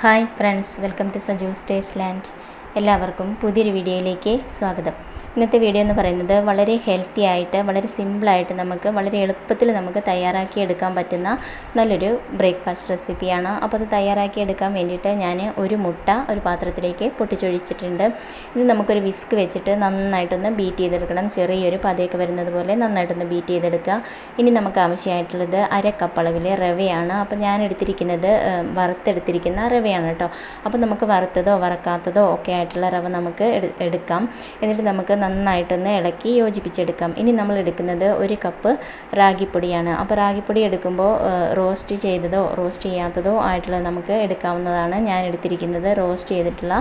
hi friends welcome to Saju's taste land എല്ലാവർക്കും പുതിയൊരു വീഡിയോയിലേക്ക് സ്വാഗതം. ഇന്നത്തെ വീഡിയോ എന്ന് പറയുന്നത് വളരെ ഹെൽത്തി ആയിട്ട് വളരെ സിമ്പിളായിട്ട് നമുക്ക് വളരെ എളുപ്പത്തിൽ നമുക്ക് തയ്യാറാക്കി എടുക്കാൻ പറ്റുന്ന നല്ലൊരു ബ്രേക്ക്ഫാസ്റ്റ് റെസിപ്പിയാണ് അപ്പോൾ അത് തയ്യാറാക്കി എടുക്കാൻ വേണ്ടിയിട്ട് ഞാൻ ഒരു മുട്ട ഒരു പാത്രത്തിലേക്ക് പൊട്ടിച്ചൊഴിച്ചിട്ടുണ്ട്. ഇത് നമുക്കൊരു വിസ്ക് വെച്ചിട്ട് നന്നായിട്ടൊന്ന് ബീറ്റ് ചെയ്തെടുക്കണം. ചെറിയൊരു പതയൊക്കെ വരുന്നത് പോലെ നന്നായിട്ടൊന്ന് ബീറ്റ് ചെയ്തെടുക്കുക. ഇനി നമുക്ക് ആവശ്യമായിട്ടുള്ളത് അര കപ്പ് റവയാണ്. അപ്പോൾ ഞാൻ എടുത്തിരിക്കുന്നത് വറുത്തെടുത്തിരിക്കുന്ന റവയാണ് കേട്ടോ. അപ്പോൾ നമുക്ക് വറുത്തതോ വറക്കാത്തതോ ഒക്കെ ആയിട്ടുള്ള റവ നമുക്ക് എടുക്കാം. എന്നിട്ട് നമുക്ക് നന്നായിട്ടൊന്ന് ഇളക്കി യോജിപ്പിച്ചെടുക്കാം. ഇനി നമ്മൾ എടുക്കുന്നത് ഒരു കപ്പ് റാഗിപ്പൊടിയാണ്. അപ്പോൾ റാഗിപ്പൊടി എടുക്കുമ്പോൾ റോസ്റ്റ് ചെയ്തതോ റോസ്റ്റ് ചെയ്യാത്തതോ ആയിട്ടുള്ള നമുക്ക് എടുക്കാവുന്നതാണ് ഞാൻ എടുത്തിരിക്കുന്നത് റോസ്റ്റ് ചെയ്തിട്ടുള്ള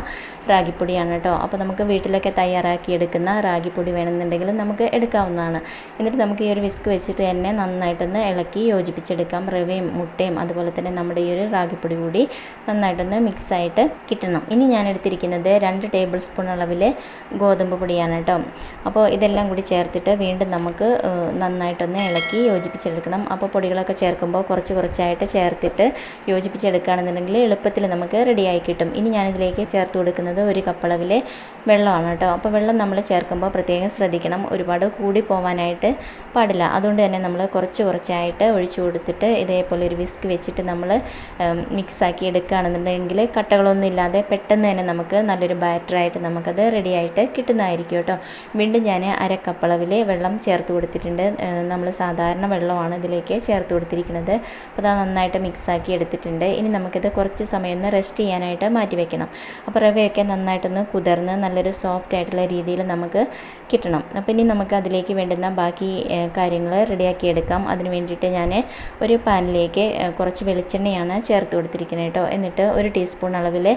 റാഗിപ്പൊടിയാണ് കേട്ടോ. അപ്പോൾ നമുക്ക് വീട്ടിലൊക്കെ തയ്യാറാക്കി എടുക്കുന്ന റാഗിപ്പൊടി വേണമെന്നുണ്ടെങ്കിൽ നമുക്ക് എടുക്കാവുന്നതാണ്. എന്നിട്ട് നമുക്ക് ഈ ഒരു വിസ്ക് വെച്ചിട്ട് തന്നെ നന്നായിട്ടൊന്ന് ഇളക്കി യോജിപ്പിച്ചെടുക്കാം. റവയും മുട്ടയും അതുപോലെ തന്നെ നമ്മുടെ ഈ ഒരു റാഗിപ്പൊടി കൂടി നന്നായിട്ടൊന്ന് മിക്സായിട്ട് കിട്ടണം. ഇനി ഞാൻ എടുത്തിരിക്കുന്നത് രണ്ട് ടേബിൾ സ്പൂൺ അളവിൽ ഗോതമ്പ് പൊടിയാണ് കേട്ടോ. അപ്പോൾ ഇതെല്ലാം കൂടി ചേർത്തിട്ട് വീണ്ടും നമുക്ക് നന്നായിട്ടൊന്ന് ഇളക്കി യോജിപ്പിച്ചെടുക്കണം. അപ്പോൾ പൊടികളൊക്കെ ചേർക്കുമ്പോൾ കുറച്ച് കുറച്ചായിട്ട് ചേർത്തിട്ട് യോജിപ്പിച്ചെടുക്കുകയാണെന്നുണ്ടെങ്കിൽ എളുപ്പത്തിൽ നമുക്ക് റെഡിയായി കിട്ടും. ഇനി ഞാനിതിലേക്ക് ചേർത്ത് കൊടുക്കുന്നത് ഒരു കപ്പളവിൽ വെള്ളമാണ് കേട്ടോ. അപ്പോൾ വെള്ളം നമ്മൾ ചേർക്കുമ്പോൾ പ്രത്യേകം ശ്രദ്ധിക്കണം. ഒരുപാട് കൂടി പോവാനായിട്ട് പാടില്ല. അതുകൊണ്ട് തന്നെ നമ്മൾ കുറച്ച് കുറച്ചായിട്ട് ഒഴിച്ചു കൊടുത്തിട്ട് ഇതേപോലെ ഒരു വിസ്ക് വെച്ചിട്ട് നമ്മൾ മിക്സാക്കി എടുക്കുകയാണെന്നുണ്ടെങ്കിൽ കട്ടകളൊന്നും ഇല്ലാതെ പെട്ടെന്ന് തന്നെ നമുക്ക് നല്ലൊരു ബാറ്ററായിട്ട് നമുക്കത് റെഡിയായിട്ട് കിട്ടുന്നതായിരിക്കും കേട്ടോ. വീണ്ടും ഞാൻ അര വെള്ളം ചേർത്ത് കൊടുത്തിട്ടുണ്ട്. നമ്മൾ സാധാരണ വെള്ളമാണ് ഇതിലേക്ക് ചേർത്ത് കൊടുത്തിരിക്കുന്നത്. അപ്പോൾ അത് നന്നായിട്ട് മിക്സാക്കി എടുത്തിട്ടുണ്ട്. ഇനി നമുക്കിത് കുറച്ച് സമയം ഒന്ന് റെസ്റ്റ് ചെയ്യാനായിട്ട് മാറ്റി വെക്കണം. അപ്പോൾ റവയൊക്കെ നന്നായിട്ടൊന്ന് കുതിർന്ന് നല്ലൊരു സോഫ്റ്റ് ആയിട്ടുള്ള രീതിയിൽ നമുക്ക് കിട്ടണം. അപ്പോൾ ഇനി നമുക്ക് അതിലേക്ക് വേണ്ടുന്ന ബാക്കി കാര്യങ്ങൾ റെഡിയാക്കി എടുക്കാം. അതിന് വേണ്ടിയിട്ട് ഞാൻ ഒരു പാനിലേക്ക് കുറച്ച് വെളിച്ചെണ്ണയാണ് ചേർത്ത് കൊടുത്തിരിക്കുന്നത് കേട്ടോ. എന്നിട്ട് ഒരു ടീസ്പൂൺ അളവിൽ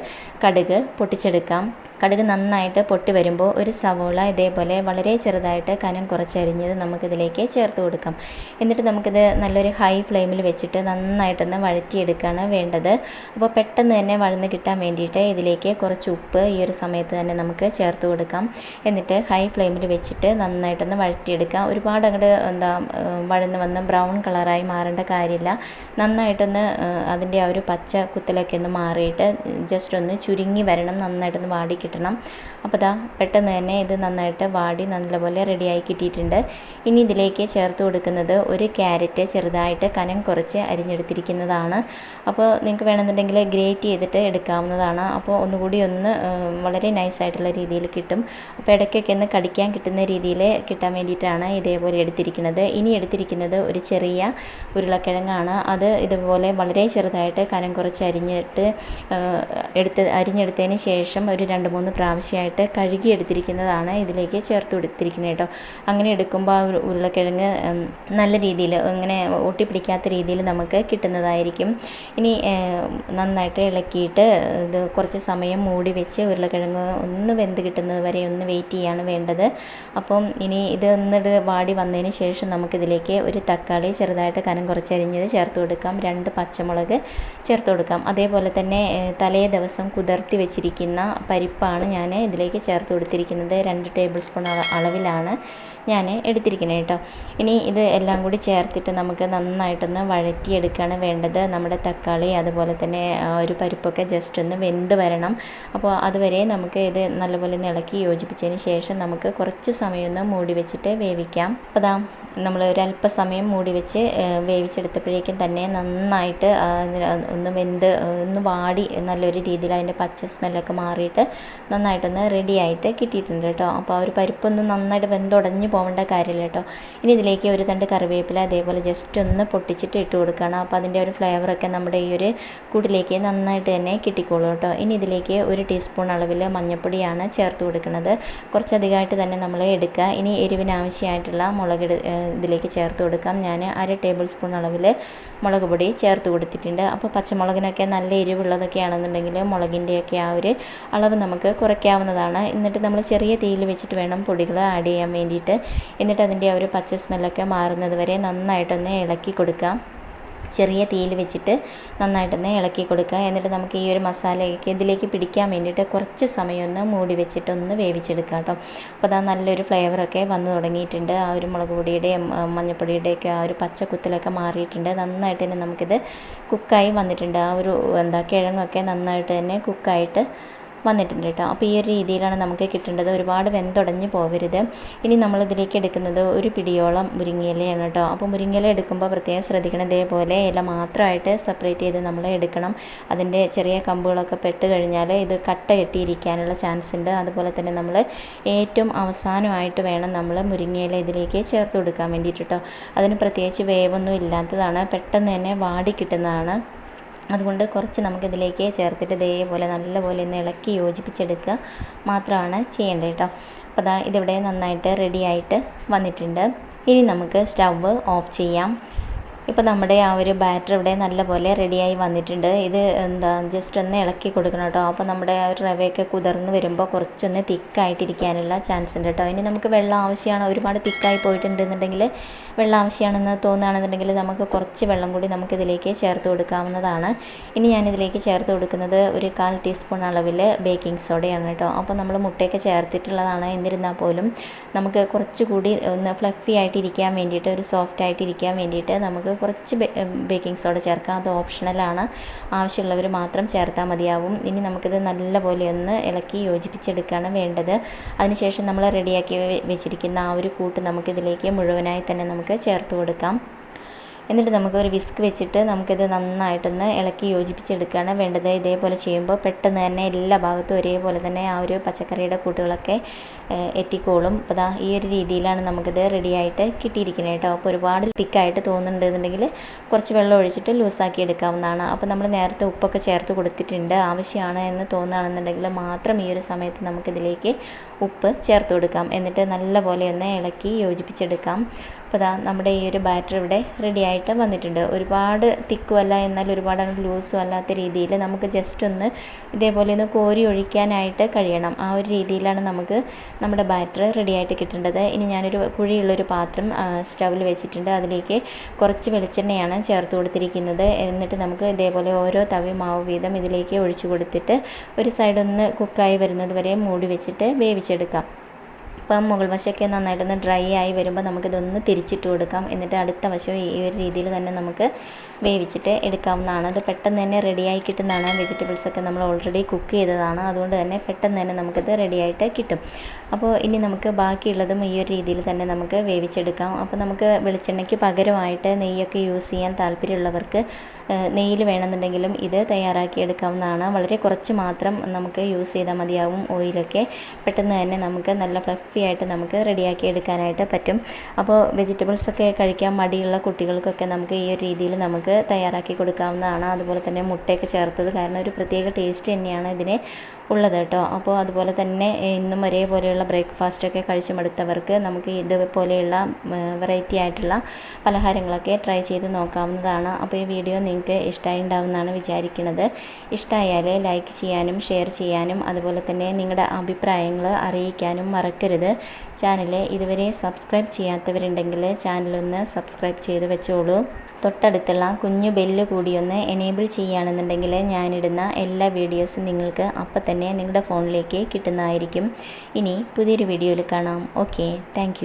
കടുക് പൊട്ടിച്ചെടുക്കാം. Amen. കടുക് നന്നായിട്ട് പൊട്ടി വരുമ്പോൾ ഒരു സവോള ഇതേപോലെ വളരെ ചെറുതായിട്ട് കനം കുറച്ചരിഞ്ഞത് നമുക്കിതിലേക്ക് ചേർത്ത് കൊടുക്കാം. എന്നിട്ട് നമുക്കിത് നല്ലൊരു ഹൈ ഫ്ലെയിമിൽ വെച്ചിട്ട് നന്നായിട്ടൊന്ന് വഴറ്റിയെടുക്കുകയാണ് വേണ്ടത്. അപ്പോൾ പെട്ടെന്ന് തന്നെ വഴന്ന് കിട്ടാൻ വേണ്ടിയിട്ട് ഇതിലേക്ക് കുറച്ച് ഉപ്പ് ഈ ഒരു സമയത്ത് തന്നെ നമുക്ക് ചേർത്ത് കൊടുക്കാം. എന്നിട്ട് ഹൈ ഫ്ലെയിമിൽ വെച്ചിട്ട് നന്നായിട്ടൊന്ന് വഴറ്റിയെടുക്കാം. ഒരുപാട് അങ്ങോട്ട് എന്താ വഴന്ന് വന്ന് ബ്രൗൺ കളറായി മാറേണ്ട കാര്യമില്ല. നന്നായിട്ടൊന്ന് അതിന്റെ ആ ഒരു പച്ച കുത്തലൊക്കെ ഒന്ന് മാറിയിട്ട് ജസ്റ്റ് ഒന്ന് ചുരുങ്ങി വരണം. നന്നായിട്ടൊന്ന് വാടി കിട്ടണം. അപ്പോൾ ഇതാ പെട്ടെന്ന് തന്നെ ഇത് നന്നായിട്ട് വാടി നല്ലപോലെ റെഡിയായി കിട്ടിയിട്ടുണ്ട്. ഇനി ഇതിലേക്ക് ചേർത്ത് കൊടുക്കുന്നത് ഒരു ക്യാരറ്റ് ചെറുതായിട്ട് കനം കുറച്ച് അരിഞ്ഞെടുത്തിരിക്കുന്നതാണ്. അപ്പോൾ നിങ്ങൾക്ക് വേണമെന്നുണ്ടെങ്കിൽ ഗ്രേറ്റ് ചെയ്തിട്ട് എടുക്കാവുന്നതാണ്. അപ്പോൾ ഒന്നുകൂടി ഒന്ന് വളരെ നൈസായിട്ടുള്ള രീതിയിൽ കിട്ടും. അപ്പോൾ ഇടയ്ക്കൊക്കെ ഒന്ന് കടിക്കാൻ കിട്ടുന്ന രീതിയിൽ കിട്ടാൻ വേണ്ടിയിട്ടാണ് ഇതേപോലെ എടുത്തിരിക്കുന്നത്. ഇനി എടുത്തിരിക്കുന്നത് ഒരു ചെറിയ ഉരുളക്കിഴങ്ങാണ്. അത് ഇതുപോലെ വളരെ ചെറുതായിട്ട് കനം കുറച്ച് അരിഞ്ഞിട്ട് എടുത്ത് അരിഞ്ഞെടുത്തതിന് ശേഷം ഒരു രണ്ട് മൂന്ന് പ്രാവശ്യമായിട്ട് കഴുകി എടുത്തിരിക്കുന്നതാണ് ഇതിലേക്ക് ചേർത്ത് കൊടുത്തിരിക്കുന്നത് കേട്ടോ. അങ്ങനെ എടുക്കുമ്പോൾ ആ ഉരുളക്കിഴങ്ങ് നല്ല രീതിയിൽ ഇങ്ങനെ ഒട്ടിപ്പിടിക്കാത്ത രീതിയിൽ നമുക്ക് കിട്ടുന്നതായിരിക്കും. ഇനി നന്നായിട്ട് ഇളക്കിയിട്ട് ഇത് കുറച്ച് സമയം മൂടി വെച്ച് ഉരുളക്കിഴങ്ങ് ഒന്ന് വെന്ത് കിട്ടുന്നത് വരെ ഒന്ന് വെയിറ്റ് ചെയ്യാണ് വേണ്ടത്. അപ്പം ഇനി ഇത് ഒന്നിട് വാടി വന്നതിന് ശേഷം നമുക്കിതിലേക്ക് ഒരു തക്കാളി ചെറുതായിട്ട് കനം കുറച്ചരിഞ്ഞത് ചേർത്ത് കൊടുക്കാം. രണ്ട് പച്ചമുളക് ചേർത്ത് കൊടുക്കാം. അതേപോലെ തന്നെ തലേ ദിവസം കുതിർത്തി വെച്ചിരിക്കുന്ന പരിപ്പാണ് ഞാൻ ഇതിലേക്ക് ചേർത്ത് കൊടുത്തിരിക്കുന്നത്. രണ്ട് ടേബിൾ സ്പൂൺ അളവിലാണ്. ഞാൻ എടുത്തിരിക്കുന്നത് കേട്ടോ. ഇനി ഇത് എല്ലാം കൂടി ചേർത്തിട്ട് നമുക്ക് നന്നായിട്ടൊന്ന് വഴറ്റിയെടുക്കുകയാണ് വേണ്ടത്. നമ്മുടെ തക്കാളി അതുപോലെ തന്നെ ഒരു പരിപ്പൊക്കെ ജസ്റ്റ് ഒന്ന് വെന്ത് വരണം. അപ്പോൾ അതുവരെ നമുക്ക് ഇത് നല്ലപോലെ ഇളക്കി യോജിപ്പിച്ചതിന് ശേഷം നമുക്ക് കുറച്ച് സമയം ഒന്ന് മൂടി വെച്ചിട്ട് വേവിക്കാം. അപ്പോൾ ദാ നമ്മൾ ഒരു അല്പസമയം മൂടി വെച്ച് വേവിച്ചെടുത്തപ്പോഴേക്കും തന്നെ നന്നായിട്ട് ഒന്ന് വെന്ത് ഒന്ന് വാടി നല്ലൊരു രീതിയിൽ അതിന്റെ പച്ച സ്മെല്ലൊക്കെ മാറിയിട്ട് നന്നായിട്ടൊന്ന് റെഡിയായിട്ട് കിട്ടിയിട്ടുണ്ട് കേട്ടോ. അപ്പോൾ ആ ഒരു പരിപ്പൊന്ന് നന്നായിട്ട് വെന്തുടഞ്ഞ് പോകേണ്ട കാര്യമില്ല കേട്ടോ ഇനി ഇതിലേക്ക് ഒരു തണ്ട് കറിവേപ്പില അതേപോലെ ജസ്റ്റ് ഒന്ന് പൊട്ടിച്ചിട്ട് ഇട്ട് കൊടുക്കണം. അപ്പോൾ അതിന്റെ ഒരു ഫ്ലേവറൊക്കെ നമ്മുടെ ഈ ഒരു കൂട്ടിലേക്ക് നന്നായിട്ട് തന്നെ കിട്ടിക്കോളൂ കേട്ടോ ഇനി ഇതിലേക്ക് ഒരു ടീസ്പൂൺ അളവിൽ മഞ്ഞൾപ്പൊടിയാണ് ചേർത്ത് കൊടുക്കുന്നത്. കുറച്ചധികമായിട്ട് തന്നെ നമ്മൾ എടുക്കുക. ഇനി എരിവിനാവശ്യമായിട്ടുള്ള മുളക് ഇതിലേക്ക് ചേർത്ത് കൊടുക്കാം. ഞാൻ അര ടേബിൾ സ്പൂൺ അളവിൽ മുളക് പൊടി ചേർത്ത് കൊടുത്തിട്ടുണ്ട്. അപ്പോൾ പച്ചമുളകിനൊക്കെ നല്ല എരിവുള്ളതൊക്കെ ആണെന്നുണ്ടെങ്കിൽ മുളകിന്റെയൊക്കെ ആ ഒരു അളവ് നമുക്ക് കുറയ്ക്കാവുന്നതാണ്. എന്നിട്ട് നമ്മൾ ചെറിയ തീയിൽ വെച്ചിട്ട് വേണം പൊടികൾ ആഡ് ചെയ്യാൻ വേണ്ടിയിട്ട്. എന്നിട്ട് അതിന്റെ ആ ഒരു പച്ച സ്മെല്ലൊക്കെ മാറുന്നത് വരെ നന്നായിട്ടൊന്ന് ഇളക്കി കൊടുക്കാം ചെറിയ തീയിൽ വെച്ചിട്ട് നന്നായിട്ടൊന്ന് ഇളക്കി കൊടുക്കുക. എന്നിട്ട് നമുക്ക് ഈ ഒരു മസാലയൊക്കെ ഇതിലേക്ക് പിടിക്കാൻ വേണ്ടിയിട്ട് കുറച്ച് സമയമൊന്ന് മൂടി വെച്ചിട്ടൊന്ന് വേവിച്ചെടുക്കുക കേട്ടോ. അപ്പോൾ അതാ നല്ലൊരു ഫ്ലേവറൊക്കെ വന്നു തുടങ്ങിയിട്ടുണ്ട്. ആ ഒരു മുളക് പൊടിയുടെയും മഞ്ഞൾപ്പൊടിയുടെയൊക്കെ ആ ഒരു പച്ച കുത്തലൊക്കെ മാറിയിട്ടുണ്ട്. നന്നായിട്ട് തന്നെ നമുക്കിത് കുക്കായി വന്നിട്ടുണ്ട്. ആ ഒരു എന്താ കിഴങ്ങൊക്കെ നന്നായിട്ട് തന്നെ കുക്കായിട്ട് വന്നിട്ടുണ്ട് കേട്ടോ അപ്പോൾ ഈ ഒരു രീതിയിലാണ് നമുക്ക് കിട്ടേണ്ടത്. ഒരുപാട് വെന്തുടഞ്ഞ് പോകരുത് ഇനി നമ്മളിതിലേക്ക് എടുക്കുന്നത് ഒരു പിടിയോളം മുരിങ്ങയിലയാണ് കേട്ടോ. അപ്പോൾ മുരിങ്ങയില എടുക്കുമ്പോൾ പ്രത്യേകം ശ്രദ്ധിക്കണം. ഇതേപോലെ ഇല മാത്രമായിട്ട് സെപ്പറേറ്റ് ചെയ്ത് നമ്മൾ എടുക്കണം. അതിന്റെ ചെറിയ കമ്പുകളൊക്കെ പെട്ട് കഴിഞ്ഞാൽ ഇത് കട്ട കെട്ടിയിരിക്കാനുള്ള ചാൻസ് ഉണ്ട്. അതുപോലെ തന്നെ നമ്മൾ ഏറ്റവും അവസാനമായിട്ട് വേണം നമ്മൾ മുരിങ്ങയില ഇതിലേക്ക് ചേർത്ത് കൊടുക്കാൻ വേണ്ടിയിട്ട് കേട്ടോ. അതിന് പ്രത്യേകിച്ച് വേവൊന്നും ഇല്ലാത്തതാണ്. പെട്ടെന്ന് തന്നെ വാടി കിട്ടുന്നതാണ്. അതുകൊണ്ട് കുറച്ച് നമുക്കിതിലേക്ക് ചേർത്തിട്ട് ഇതേപോലെ നല്ലപോലെ ഒന്ന് ഇളക്കി യോജിപ്പിച്ചെടുക്കുക മാത്രമാണ് ചെയ്യേണ്ടത് കേട്ടോ. അപ്പോൾ അതാ ഇതിവിടെ നന്നായിട്ട് റെഡിയായിട്ട് വന്നിട്ടുണ്ട്. ഇനി നമുക്ക് സ്റ്റവ് ഓഫ് ചെയ്യാം. ഇപ്പോൾ നമ്മുടെ ആ ഒരു ബാറ്റർ ഇവിടെ നല്ലപോലെ റെഡിയായി വന്നിട്ടുണ്ട്. ഇത് എന്താ ജസ്റ്റ് ഒന്ന് ഇളക്കി കൊടുക്കണം കേട്ടോ അപ്പോൾ നമ്മുടെ ആ ഒരു റവയൊക്കെ കുതിർന്ന് വരുമ്പോൾ കുറച്ചൊന്ന് തിക്കായിട്ടിരിക്കാനുള്ള ചാൻസ് ഉണ്ട് കേട്ടോ ഇനി നമുക്ക് വെള്ളം ആവശ്യമാണ്. ഒരുപാട് തിക്കായി പോയിട്ടുണ്ടെന്നുണ്ടെങ്കിൽ വെള്ളം ആവശ്യമാണെന്ന് തോന്നുകയാണെന്നുണ്ടെങ്കിൽ നമുക്ക് കുറച്ച് വെള്ളം കൂടി നമുക്കിതിലേക്ക് ചേർത്ത് കൊടുക്കാവുന്നതാണ്. ഇനി ഞാനിതിലേക്ക് ചേർത്ത് കൊടുക്കുന്നത് ഒരു കാൽ ടീസ്പൂൺ അളവിൽ ബേക്കിംഗ് സോഡയാണ് കേട്ടോ അപ്പോൾ നമ്മൾ മുട്ടയൊക്കെ ചേർത്തിട്ടുള്ളതാണ്. എന്നിരുന്നാൽ പോലും നമുക്ക് കുറച്ചുകൂടി ഒന്ന് ഫ്ലഫി ആയിട്ടിരിക്കാൻ വേണ്ടിയിട്ട് ഒരു സോഫ്റ്റ് ആയിട്ട് ഇരിക്കാൻ വേണ്ടിയിട്ട് നമുക്ക് കുറച്ച് ബേക്കിംഗ് സോഡ ചേർക്കാം. അത് ഓപ്ഷണലാണ് ആവശ്യമുള്ളവർ മാത്രം ചേർത്താൽ മതിയാവും. ഇനി നമുക്കിത് നല്ലപോലെ ഒന്ന് ഇളക്കി യോജിപ്പിച്ചെടുക്കുകയാണ് വേണ്ടത്. അതിനുശേഷം നമ്മൾ റെഡിയാക്കി വെച്ചിരിക്കുന്ന ആ ഒരു കൂട്ട് നമുക്കിതിലേക്ക് മുഴുവനായി തന്നെ നമുക്ക് ചേർത്ത് കൊടുക്കാം. എന്നിട്ട് നമുക്ക് ഒരു വിസ്ക് വെച്ചിട്ട് നമുക്കിത് നന്നായിട്ടൊന്ന് ഇളക്കി യോജിപ്പിച്ചെടുക്കുകയാണ്. വേണ്ടത് ഇതേപോലെ ചെയ്യുമ്പോൾ പെട്ടെന്ന് തന്നെ എല്ലാ ഭാഗത്തും ഒരേപോലെ തന്നെ ആ ഒരു പച്ചക്കറിയുടെ കൂട്ടുകളൊക്കെ എത്തിക്കോളും. അപ്പോൾ ദാ ഈ ഒരു രീതിയിലാണ് നമുക്കിത് റെഡിയായിട്ട് കിട്ടിയിരിക്കുന്നത് കേട്ടോ. അപ്പോൾ ഒരുപാട് തിക്കായിട്ട് തോന്നുന്നുണ്ടെന്നുണ്ടെങ്കിൽ കുറച്ച് വെള്ളം ഒഴിച്ചിട്ട് ലൂസാക്കി എടുക്കാവുന്നതാണ്. അപ്പോൾ നമ്മൾ നേരത്തെ ഉപ്പൊക്കെ ചേർത്ത് കൊടുത്തിട്ടുണ്ട്. ആവശ്യമാണ് എന്ന് തോന്നുകയാണെന്നുണ്ടെങ്കിൽ മാത്രം ഈ ഒരു സമയത്ത് നമുക്കിതിലേക്ക് ഉപ്പ് ചേർത്ത് കൊടുക്കാം. എന്നിട്ട് നല്ലപോലെ ഒന്ന് ഇളക്കി യോജിപ്പിച്ചെടുക്കാം. അപ്പോൾ ഇതാ നമ്മുടെ ഈ ഒരു ബാറ്റർ ഇവിടെ റെഡി ആയിട്ട് വന്നിട്ടുണ്ട്. ഒരുപാട് തിക്കും അല്ല എന്നാൽ ഒരുപാട് അങ്ങോട്ട് ലൂസും അല്ലാത്ത രീതിയിൽ നമുക്ക് ജസ്റ്റ് ഒന്ന് ഇതേപോലെ ഒന്ന് കോരി ഒഴിക്കാനായിട്ട് കഴിയണം. ആ ഒരു രീതിയിലാണ് നമുക്ക് നമ്മുടെ ബാറ്റർ റെഡി ആയിട്ട് കിട്ടേണ്ടത്. ഇനി ഞാനൊരു കുഴിയുള്ളൊരു പാത്രം സ്റ്റൗവിൽ വെച്ചിട്ടുണ്ട്. അതിലേക്ക് കുറച്ച് വെളിച്ചെണ്ണയാണ് ചേർത്ത് കൊടുത്തിരിക്കുന്നത്. എന്നിട്ട് നമുക്ക് ഇതേപോലെ ഓരോ തവി മാവ് വീതം ഇതിലേക്ക് ഒഴിച്ചു കൊടുത്തിട്ട് ഒരു സൈഡൊന്ന് കുക്കായി വരുന്നത് വരെ മൂടി വെച്ചിട്ട് വേവിച്ചെടുക്കാം. അപ്പം മുകൾ വശമൊക്കെ നന്നായിട്ടൊന്ന് ഡ്രൈ ആയി വരുമ്പോൾ നമുക്കിതൊന്ന് തിരിച്ചിട്ട് കൊടുക്കാം. എന്നിട്ട് അടുത്ത വശം ഈ ഒരു രീതിയിൽ തന്നെ നമുക്ക് വേവിച്ചിട്ട് എടുക്കാവുന്നതാണ്. അത് പെട്ടെന്ന് തന്നെ റെഡിയായി കിട്ടുന്നതാണ്. വെജിറ്റബിൾസൊക്കെ നമ്മൾ ഓൾറെഡി കുക്ക് ചെയ്തതാണ്. അതുകൊണ്ട് തന്നെ പെട്ടെന്ന് തന്നെ നമുക്കിത് റെഡിയായിട്ട് കിട്ടും. അപ്പോൾ ഇനി നമുക്ക് ബാക്കിയുള്ളതും ഈ ഒരു രീതിയിൽ തന്നെ നമുക്ക് വേവിച്ചെടുക്കാം. അപ്പോൾ നമുക്ക് വെളിച്ചെണ്ണയ്ക്ക് പകരമായിട്ട് നെയ്യൊക്കെ യൂസ് ചെയ്യാൻ താല്പര്യമുള്ളവർക്ക് നെയ്യിൽ വേണമെന്നുണ്ടെങ്കിലും ഇത് തയ്യാറാക്കി എടുക്കാവുന്നതാണ്. വളരെ കുറച്ച് മാത്രം നമുക്ക് യൂസ് ചെയ്താൽ മതിയാവും. ഓയിലൊക്കെ പെട്ടെന്ന് തന്നെ നമുക്ക് നല്ല ഫ്ലഫി ആയിട്ട് നമുക്ക് റെഡിയാക്കി എടുക്കാനായിട്ട് പറ്റും. അപ്പോൾ വെജിറ്റബിൾസ് ഒക്കെ കഴിക്കാൻ മടിയുള്ള കുട്ടികൾക്കൊക്കെ നമുക്ക് ഈ ഒരു രീതിയിൽ നമുക്ക് തയ്യാറാക്കി കൊടുക്കാവുന്നതാണ്. അതുപോലെ തന്നെ മുട്ടയൊക്കെ ചേർത്തത് കാരണം ഒരു പ്രത്യേക ടേസ്റ്റ് തന്നെയാണ് ഇതിന്. ഉള്ളത് കേട്ടോ. അപ്പോൾ അതുപോലെ തന്നെ ഇന്നും ഒരേപോലെയുള്ള ബ്രേക്ക്ഫാസ്റ്റൊക്കെ കഴിച്ചു മടുത്തവർക്ക് നമുക്ക് ഇതുപോലെയുള്ള വെറൈറ്റി ആയിട്ടുള്ള പലഹാരങ്ങളൊക്കെ ട്രൈ ചെയ്ത് നോക്കാവുന്നതാണ്. അപ്പോൾ ഈ വീഡിയോ നിങ്ങൾക്ക് ഇഷ്ടമായി ഉണ്ടാവുമെന്നാണ് വിചാരിക്കുന്നത് ഇഷ്ടമായാൽ ലൈക്ക് ചെയ്യാനും ഷെയർ ചെയ്യാനും അതുപോലെ തന്നെ നിങ്ങളുടെ അഭിപ്രായങ്ങൾ അറിയിക്കാനും മറക്കരുത്. ചാനൽ ഇതുവരെ സബ്സ്ക്രൈബ് ചെയ്യാത്തവരുണ്ടെങ്കിൽ ചാനലൊന്ന് സബ്സ്ക്രൈബ് ചെയ്ത് വെച്ചോളൂ. തൊട്ടടുത്തുള്ള കുഞ്ഞു ബെല്ല് കൂടിയൊന്ന് എനേബിൾ ചെയ്യുകയാണെന്നുണ്ടെങ്കിൽ ഞാനിടുന്ന എല്ലാ വീഡിയോസും നിങ്ങൾക്ക് അപ്പം തന്നെ നിങ്ങളുടെ ഫോണിലേക്ക് കിട്ടുന്നതായിരിക്കും. ഇനി പുതിയൊരു വീഡിയോയിൽ കാണാം. Okay thank